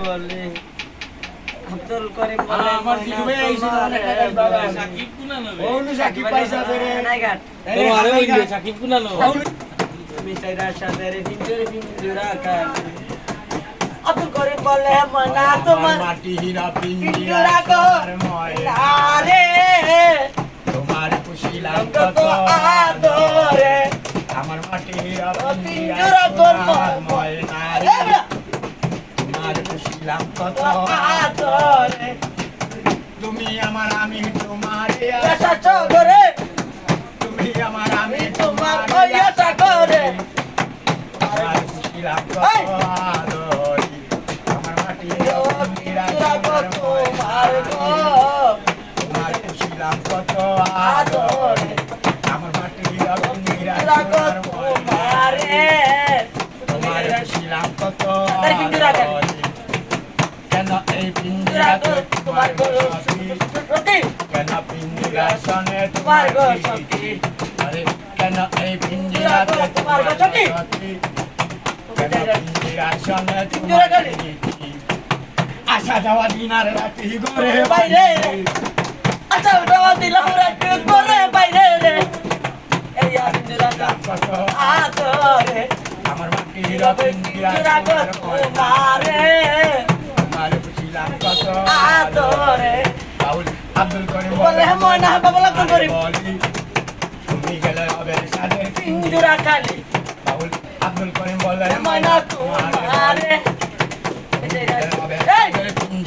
বলে। আব্দুল করিম বলে আমার জিজু ভাই আইছে না, অনেক টাকা বাবা। সাকিব কুনানো রে ওনু সাকিব পয়সা বেরে নাইঘাট তোমার ওই সাকিব কুনানো মিস্টার রাশাদের পিঞ্জুরে পিঞ্জুরা কান আব্দুল করিম বলে মনা তোমার মাটি হীরা পিঞ্জুরা কো আরে। তোমার খুশি আদরে। আমার মাটি হীরা পিঞ্জুরা ময়না। লাগতো কত আদরে। তুমি আমার আমি তোমার আশা চগরে তুমি আমার আমি তোমার আশা করে। তোমার খুশি লাগতো আমার মাটি তোমার কত তোমার খুশি লাগতো আদরে। আমার মাটি তোমার কত মারে তোমার। ছিলাম কত আদরে। পিঞ্জুরা পিঞ্জরা কত তোমার গো সতী কেন পিঞ্জরা সনে তোমার গো সতী। আরে কেন এই পিঞ্জরা কত তোমার গো সতী। কেন পিঞ্জরা সনে তোমার? গো আসা যাওয়া দিন আর রাতি ঘরে বাইরে। আচ্ছা ওটা দিলাম রাখতে করে বাইরে আমার মাটি মারে ময়না বাবা লক্ষণ করিম বলি তুমি গেলে হবে সাদের পিঞ্জুরা খালি বাউল আব্দুল করিম বলে ময়না তোমারে এই এবারে তুই